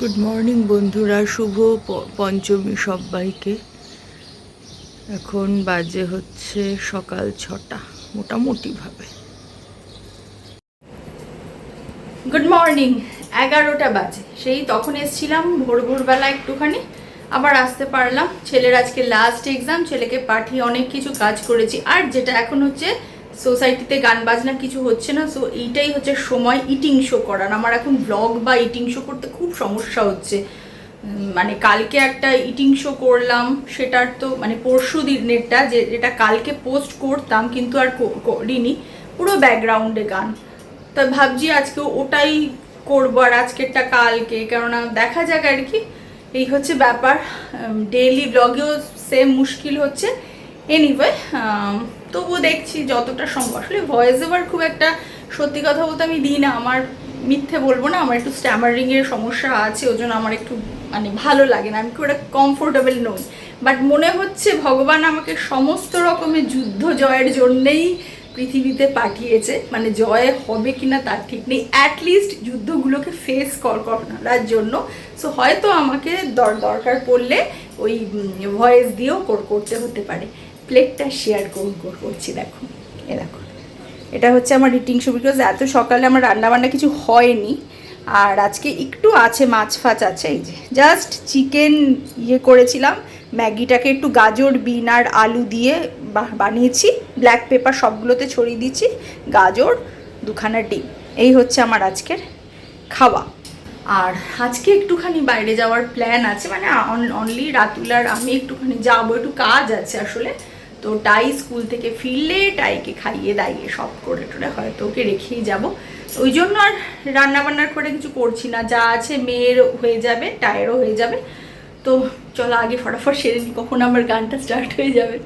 Good morning বন্ধুরা। শুভ প- পঞ্চমী সবাইকে। এখন বাজে হচ্ছে সকাল ছটা মোটামুটিভাবে। গুড মর্নিং এগারোটা বাজে। সেই তখন এসছিলাম ভোর ভোরবেলা একটুখানি। আবার আসতে পারলাম। ছেলের আজকে লাস্ট এক্সাম ছেলেকে পাঠিয়ে অনেক কিছু কাজ করেছি। আর যেটা এখন হচ্ছে সোসাইটিতে গান বাজনা কিছু হচ্ছে না সো এইটাই হচ্ছে সময় ইটিং শো করার। আমার এখন ব্লগ বা ইটিং শো করতে খুব সমস্যা হচ্ছে। মানে কালকে একটা ইটিং শো করলাম, সেটার তো মানে পরশু দিনেরটা, যে যেটা কালকে পোস্ট করতাম, কিন্তু আর করিনি। পুরো ব্যাকগ্রাউন্ডে গান। তা ভাবছি আজকে ওটাই করব আর আজকেরটা কালকে। কেননা দেখা যাক আর কি। এই হচ্ছে ব্যাপার। ডেইলি ব্লগেও সেম মুশকিল হচ্ছে। এনিওয়ে তবুও দেখছি যতটা সম্ভব। আসলে ভয়েস ওভার খুব একটা সত্যি কথা বলতে আমি দিই না। আমার মিথ্যে বলব না। আমার একটু স্ট্যামারিংয়ের সমস্যা আছে। ওই জন্য আমার একটু মানে ভালো লাগে না। আমি খুব একটা কমফোর্টেবল নই। বাট মনে হচ্ছে ভগবান আমাকে সমস্ত রকমের যুদ্ধ জয়ের জন্যেই পৃথিবীতে পাঠিয়েছে মানে জয় হবে কিনা তার ঠিক নেই। অ্যাটলিস্ট যুদ্ধগুলোকে ফেস কর করার জন্য। সো হয়তো আমাকে দর, দরকার পড়লে ওই ভয়েস দিয়েও কর- করতে হতে পারে। প্লেটটা শেয়ার করছি, দেখো। এ দেখো। এটা হচ্ছে আমার রিটিং শো বিকজ এত সকালে আমার রান্নাবান্না কিছু হয়নি। আর আজকে একটু আছে, মাছ ফাছ আছে, এই যে। জাস্ট চিকেন ইয়ে করেছিলাম, ম্যাগিটাকে একটু গাজর, বিন আর আলু দিয়ে বানিয়েছি। ব্ল্যাক পেপার সবগুলোতে ছড়িয়ে দিচ্ছি। গাজর, দুখানা ডিম। এই হচ্ছে আমার আজকের খাওয়া। আর আজকে একটুখানি বাইরে যাওয়ার প্ল্যান আছে মানে অনলি রাতুল আর আমি একটুখানি যাব, একটু কাজ আছে আসলে। তো টাই স্কুল থেকে ফিরলে টাইকে খাইয়ে দাইয়ে সব করে টোরে হয়তো ওকে রেখেই যাব। ওই জন্য আর রান্না বান্নার করে কিছু করছি না। যা আছে মেয়ের হয়ে যাবে, টায়েরও হয়ে যাবে। তো চলো আগে ফটাফট সেরে নিই কখন আমার গানটা স্টার্ট হয়ে যাবে।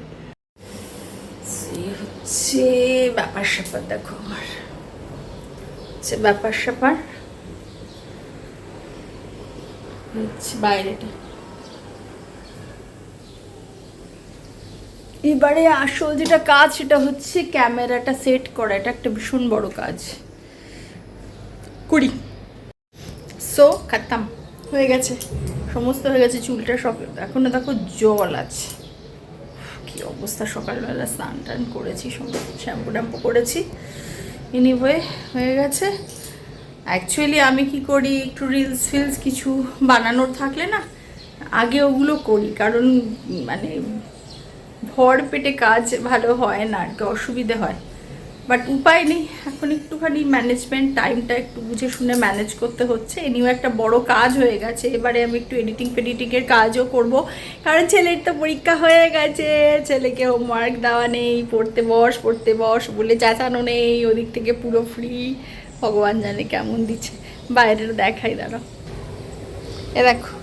হচ্ছে ব্যাপার স্যাপার দেখো আমার। হচ্ছে ব্যাপার স্যাপার? বাইরেটা। এবারে আসল যেটা কাজ, সেটা হচ্ছে ক্যামেরাটা সেট করা। এটা একটা ভীষণ বড় কাজ। করি সো, খাতাম। হয়ে গেছে। সমস্ত হয়ে গেছে চুলটা সব। এখনও দেখো জল আছে। কি অবস্থা সকালবেলা স্নান টান করেছি শ্যাম্পু ট্যাম্পু করেছি। এনিওয়ে হয়ে গেছে। অ্যাকচুয়ালি আমি কি করি, একটু রিলস ফিলস কিছু বানানোর থাকলে না, আগে ওগুলো করি। কারণ মানে ভর পেটে কাজ ভালো হয় না, আর কি, অসুবিধে হয়। বাট উপায় নেই, এখন একটুখানি ম্যানেজমেন্ট টাইমটা একটু বুঝে শুনে ম্যানেজ করতে হচ্ছে। এনিও একটা বড় কাজ হয়ে গেছে। এবারে আমি একটু এডিটিং ফেডিটিংয়ের কাজও করব। কারণ ছেলের তো পরীক্ষা হয়ে গেছে। ছেলেকে হোমওয়ার্ক দেওয়া নেই, পড়তে বস পড়তে বস, বলে চেঁচানো নেই। ওদিক থেকে পুরো ফ্রি ভগবান জানে কেমন দিচ্ছে। বাইরের দেখাই, দাঁড়াও। এ দেখো,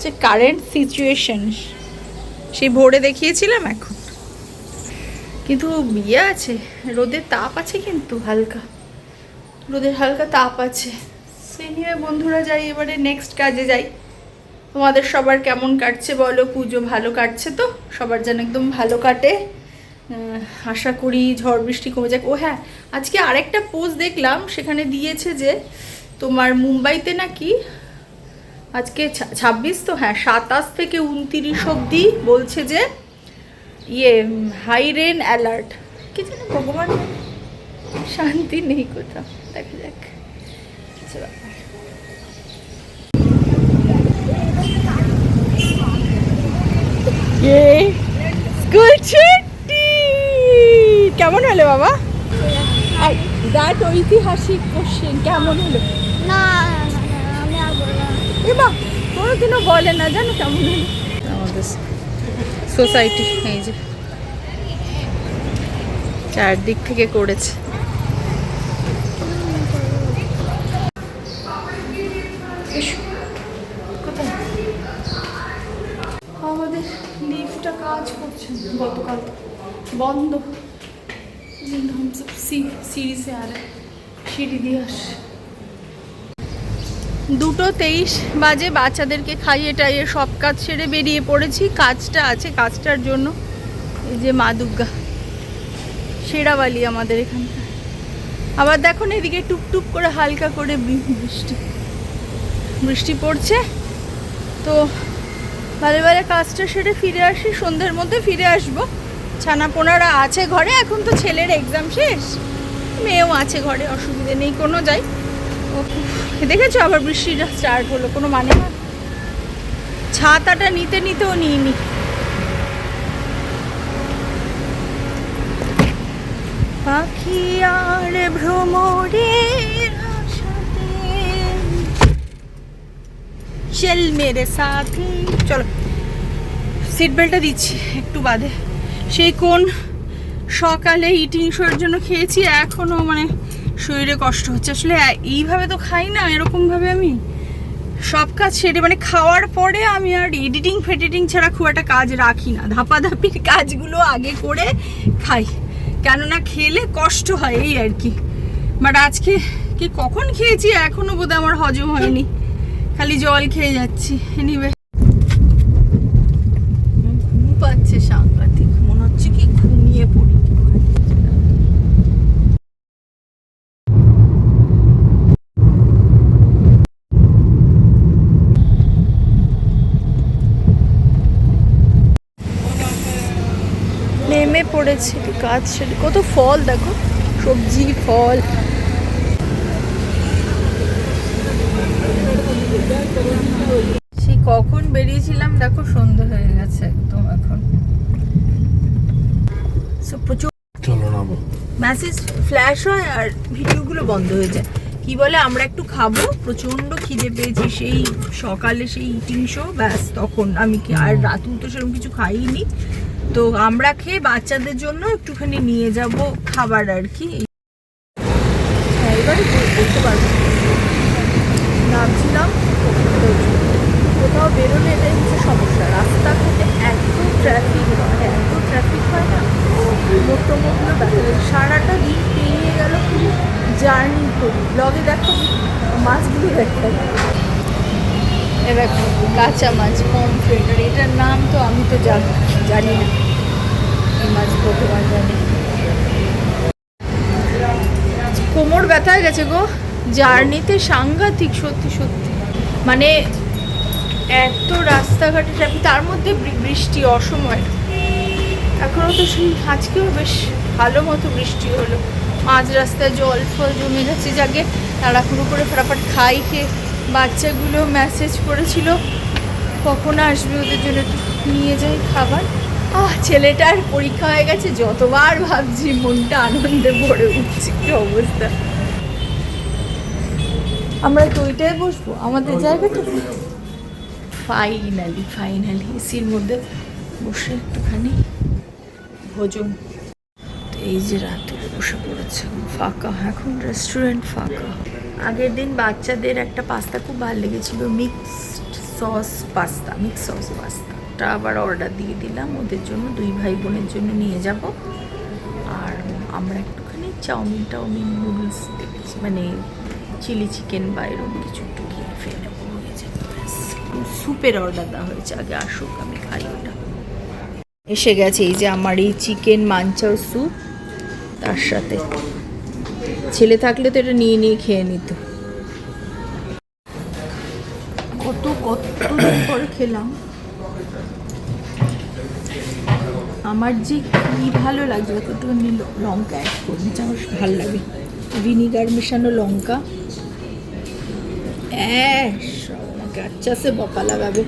যে কারেন্ট সিচুয়েশন সেই ভোরে দেখিয়েছিলাম এখন? কিন্তু ইয়ে আছে, রোদের তাপ আছে কিন্তু হালকা। রোদের হালকা তাপ আছে। সে নিয়ে বন্ধুরা যাই, এবারে নেক্সট কাজে যাই। তোমাদের সবার কেমন কাটছে বলো? পুজো ভালো কাটছে তো? সবার যেন একদম ভালো কাটে। আশা করি ঝড় বৃষ্টি কমে যাক। ও হ্যাঁ আজকে আরেকটা পোস্ট দেখলাম, সেখানে দিয়েছে যে তোমার মুম্বাইতে নাকি আজকে ছাব্বিশ তো? হ্যাঁ সাতাশ থেকে উনতিরিশ অবধি বলছে যে ইয়ে হাই রেন অ্যালার্ট কি জানো ভগবান শান্তি নেই কোথাও। দেখা যাক। কিছু ব্যাপার। স্কুল ছুটি! কেমন হলো বাবা? দ্যাট ঐতিহাসিক কোশ্চেন কেমন হলো? না না, না, আমি আর বলব না। এবা কোনোদিনও বলে না জানো কেমন হলো? আমাদের সোসাইটি, এই যে। চারদিক থেকে করেছে। আমাদের লিফটটা কাজ করছে গতকাল। বন্ধ। সিরিজে আর সিঁড়ি দিয়ে আসে দুটো তেইশ বাজে বাচ্চাদেরকে খাইয়ে টাইয়ে সব কাজ সেরে বেরিয়ে পড়েছি। কাজটা আছে, কাজটার জন্য। এই যে মা দুর্গা সেরাবালি আমাদের এখানটা আবার দেখুন এদিকে টুকটুক করে হালকা করে বৃষ্টি। বৃষ্টি পড়ছে। তো ভালো ভালো কাজটা সেরে ফিরে আসি, সন্ধ্যের মধ্যে ফিরে আসব। ছানা পোনারা আছে ঘরে, এখন তো ছেলের এক্সাম শেষ। মেয়েও আছে ঘরে, অসুবিধে নেই, কোনো যাই। ও দেখেছ? আবার বৃষ্টিটা স্টার্ট হলো, কোনো মানে না? ছাতাটা নিতে, নিতেও নিইনি। পাখি আর ভ্রমরের চল মেরে সাথে। চলো সিট বেল্টটা দিচ্ছি একটু বাদে। সেই কোন সকালে ইটিং শোয়ের জন্য খেয়েছি এখনও মানে শরীরে কষ্ট হচ্ছে। আসলে এইভাবে তো খাই না, এরকমভাবে আমি সব কাজ সেরে মানে খাওয়ার পরে আমি আর এডিটিং ফেডিটিং ছাড়া খুব একটা কাজ রাখি না। ধাপাধাপির কাজগুলো আগে করে খাই। কেননা খেলে কষ্ট হয়, এই আর কি। বাট আজকে কি কখন খেয়েছি? এখনও বোধহয় আমার হজম হয়নি। খালি জল খেয়ে যাচ্ছি। এনিওয়ে ঘুম পাচ্ছে সাংঘাতিক মনে হচ্ছে কি ঘুমিয়ে পড়ি পড়েছে কাজ সেরে কত ফল দেখো সবজি ফল। সেই কখন বেরিয়েছিলাম দেখো সন্ধে হয়ে গেছে একদম এখন। প্রচুর চলো না মেসেজ ফ্ল্যাশ হয় আর ভিডিওগুলো বন্ধ হয়ে যায়। কি বলে আমরা একটু খাব প্রচণ্ড খিদে পেয়েছি সেই সকালে সেই ইটিং শো ব্যাস তখন আমি কি আর রাতুল তো সেরকম কিছু খাইনি। তো আমরা খেয়ে বাচ্চাদের জন্য একটুখানি নিয়ে যাব খাবার আর কি। হ্যাঁ এবারে করতে পারব নামছিলাম কোথাও বেরোলে এটাই হচ্ছে সমস্যা। রাস্তাঘাটে এত ট্রাফিক হয়, এত ট্রাফিক হয় না মোটো দেখা সারাটা দিন পেরিয়ে গেল জার্নি করি ব্লগে দেখো, মাছগুলো দেখা। এ কাঁচা মাছ পমফ্রেট আর এটার নাম তো আমি তো জানি জানি না। এই মাছ প্রথমবার জানি কোমর ব্যথা হয়ে গেছে গো। জার্নিতে সাংঘাতিক, সত্যি সত্যি। মানে এত রাস্তাঘাটে ট্রাফিক তার মধ্যে বৃষ্টি, অসময়। এখনও তো সেই, আজকেও বেশ ভালো মতো বৃষ্টি হলো। মাঝ রাস্তায় জল, ফল জমে গেছে যাকে তাড়াহুড়ো করে ফটাফট খাই খেয়ে বাচ্চাগুলো মেসেজ করেছিল, কখন আসবে ওদের জন্য নিয়ে যাই খাবার? আহ, ছেলেটার পরীক্ষা হয়ে গেছে, যতবার ভাবছি মনটা আনন্দে ভরে উঠছে কি অবস্থা। আমরা তো ওইটাই বসবো, আমাদের জায়গাটা ফাইনালি ফাইনালি এসির মধ্যে বসে একটুখানি ভোজন। এই যে রাতে বসে পড়েছে, ফাঁকা, এখন রেস্টুরেন্ট ফাঁকা। আগের দিন বাচ্চাদের একটা পাস্তা খুব ভালো লেগেছিলো mixed sauce pasta mix sauce পাস্তাটা আবার অর্ডার দিয়ে দিলাম, ওদের জন্য দুই ভাই বোনের জন্য নিয়ে যাব। আর আমরা একটুখানি চাউমিন টাউমিন নুডলস দেখেছি মানে চিলি চিকেন বা এরকম কিছু একটু খেয়ে ফেলে স্যুপের অর্ডার দেওয়া হয়েছে, আগে আসুক, আমি খাই ওটা। এসে গেছে এই যে আমার এই চিকেন মাঞ্চাও স্যুপ তার সাথে ছেলে থাকলে তো এটা নিয়ে নিয়ে খেয়ে নিত। কত কত পরে খেলাম? আমার যে কি ভালো লাগছে কতখানি ল- লঙ্কা অ্যাড করি আমার ভালো লাগে। ভিনিগার মেশানো লঙ্কা। আমাকে আচ্ছা বকা লাগাবে।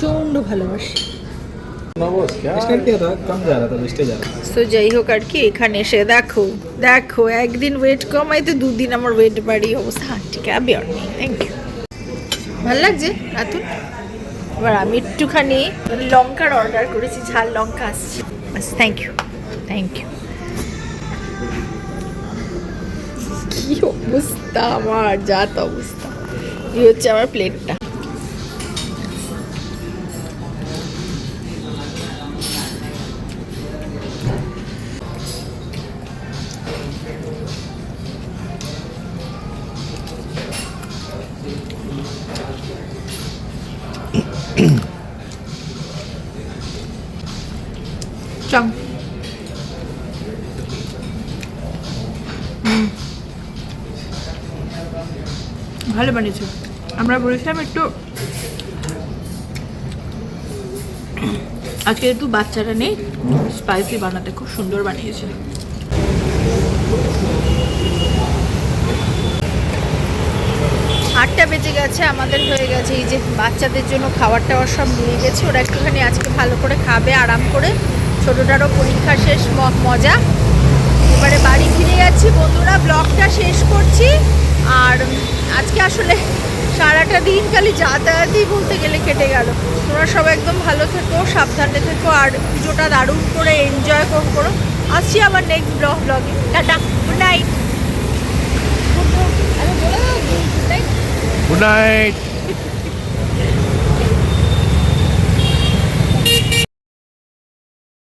প্রচণ্ড ভালোবাসি। তো যাই হোক আর কি, এখানে এসে দেখো দেখো, একদিন ওয়েট কমাই তো দুদিন আমার ওয়েট বাড়ি অবস্থা। হ্যাঁ ঠিক আছে থ্যাংক ইউ ভালো লাগছে, রাতুল? এবার আমি একটুখানি লঙ্কার অর্ডার করেছি, ঝাল লঙ্কা আসছে। বাস থ্যাংক ইউ থ্যাংক ইউ কি অবস্থা আমার, যা অবস্থা। এই হচ্ছে আমার প্লেটটা ভালো বানিয়েছে। আমরা বলেছিলাম একটু আজকে একটু বাচ্চারা নেই স্পাইসি বানাতে খুব সুন্দর বানিয়েছে। আটটা বেজে গেছে, আমাদের হয়ে গেছে। এই যে বাচ্চাদের জন্য খাবার টাওয়ার সব নিয়ে গেছে। ওরা একটুখানি আজকে ভালো করে খাবে, আরাম করে। ছোটোটারও পরীক্ষা শেষ মজা। এবারে বাড়ি ফিরে যাচ্ছি। বন্ধুরা ব্লগটা শেষ করছি। আর আজকে আসলে সারাটা দিন খালি যাতায়াতই বলতে গেলে কেটে গেল। তোমরা সব একদম ভালো থেকো, সাবধানে থেকো, আর পুজোটা দারুণ করে এনজয় কম করো। আসছি আবার নেক্সট ব্লগ ব্লগে tata good night good night